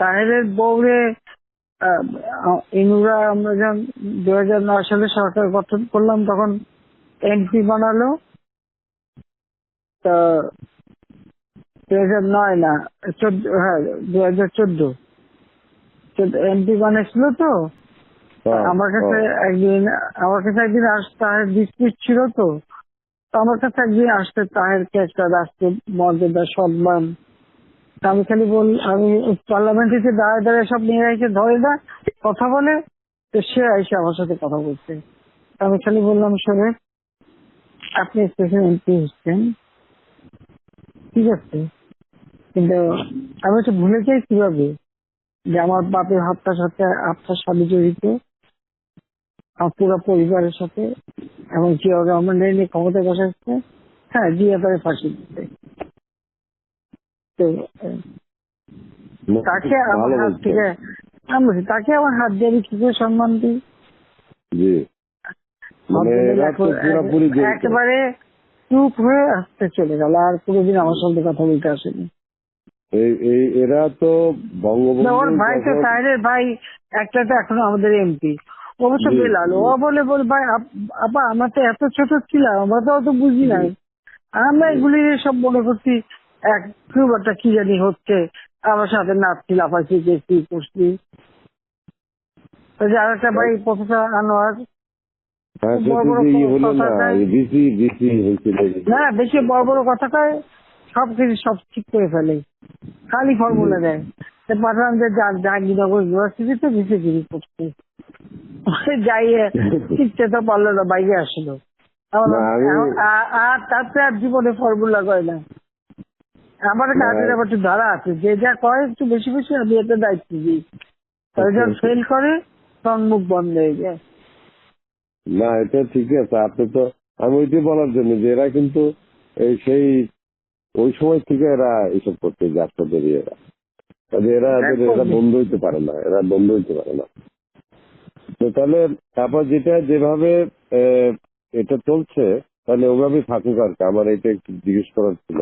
তাহেরের বউরে ইনুরা আমরা যখন দু হাজার নয় সালে সরকার গঠন করলাম তখন এমপি বানালো। তা দু হাজার নয় না চোদ্দ হ্যাঁ দু হাজার চোদ্দ এমপি বানিয়েছিল তো। আমার কাছে একদিন আমার কাছে একদিন আস তাহের ডিসপিউট ছিল তো। আমার কাছে একদিন আসতে তাহের তাহেরকে একটা রাষ্ট্র মর্যাদা সম্মান আমি খালি বল আমি পার্লামেন্টে যে দাঁড়ায় দাঁড়ায় সব নিয়ে এসে ধরে না কথা বলে তো সে এসে আমার সাথে কথা বলছে। আমি খালি বললাম শোনে আপনি স্পেশাল এমপি হচ্ছেন। ঠিক আছে। কিন্তু আমি তো ভুলে যাই কীভাবে? যে আমার বাপের হাতটার সাথে আপনার স্বামী জড়িত আমার পুরো পরিবারের সাথে এবং জিয়া রহমান নিয়ে ক্ষমতায় বসাচ্ছে হ্যাঁ জিয়া তাকে ফাঁসি না, তাকে আমার হাত থেকে আমি তাকে আমার হাত দিয়ে আমি কি করে সম্মান দিই? জি। এরা তো পুরোপুরি জড়িত। একেবারে চুপ হয়ে আসতে চলে গেল আর কোনোদিন আমার সঙ্গে কথা বলতে আসেনি। এরা তো ওর ভাই তো তাহেরের ভাই একটা তো এখনও আমাদের এমপি। অবশ্য জি, বেলাল ও বলে বল ভাই আপা আমরা তো এত ছোট ছিলাম আমরা তো অত বুঝি নাই। আমরা এগুলি সব মনে করছি এক খুব একটা কি জানি হচ্ছে। আমার সাথে নাচছি লাফাচ্ছি দেখছি করছি। যে আরেকটা ভাই প্রফেসর আনোয়ার। হ্যাঁ ইয়ে না বেশি বড় বড় কথা কয় সব কিছু সব ঠিক করে ফেলে। খালি ফর্মুলা দেয়। পাঠালাম যে জাহাঙ্গীরনগর ইউনিভার্সিটিতে ভিসে গিরি করতে যাইয়ে শিখতে তো পারল না বাইরে আসলো। আর তারপরে আর জীবনে ফর্মুলা কয় না। আমার কাজের আবার একটু ধারা আছে যে যা করে একটু বেশি বেশি আমি এতে দায়িত্ব দিই। তবে যখন। ফেল করে তখন মুখ বন্ধ হয়ে যায়। না এটা ঠিকই আছে আপনি তো আমি ওইটাই বলার জন্য যে এরা কিন্তু এই সেই ওই সময় থেকে এরা এইসব করতে যাত্রা বেরিয়ে এরা। এরা এরা বন্ধ হইতে পারে না এরা বন্ধ হইতে পারে না। তো তাহলে তারপর যেটা যেভাবে এটা চলছে তাহলে ওভাবেই থাকুক আর আমার এটা একটু জিজ্ঞেস করার ছিল।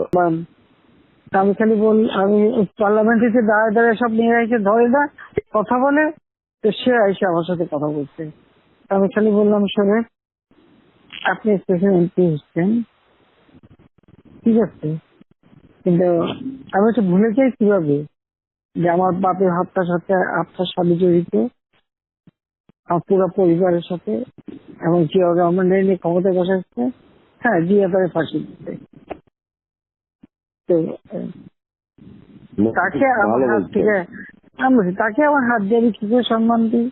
আমি খালি বল, আমি পার্লামেন্টে যে দাঁড়ায় দাঁড়ায় সব নিয়ে এসে ধরে না কথা বলে, তো সে এসে আমার সাথে কথা বলছে। আমি খালি বললাম, শোনে, আপনি স্পেশাল এমপি হচ্ছেন। ঠিক আছে। কিন্তু আমি তো ভুলে যাই কীভাবে যে আমার বাপের হাতটার সাথে আপনার স্বামী জড়িত, আমার পুরো পরিবারের সাথে, এবং জিয়া রহমান ক্ষমতায় বসাচ্ছে হ্যাঁ জিয়া তাকে ফাঁসি দিতে। তাকে আমার হাত থেকে আমি তাকে আমার হাত দিয়ে আমি কি করে সম্মান দিই?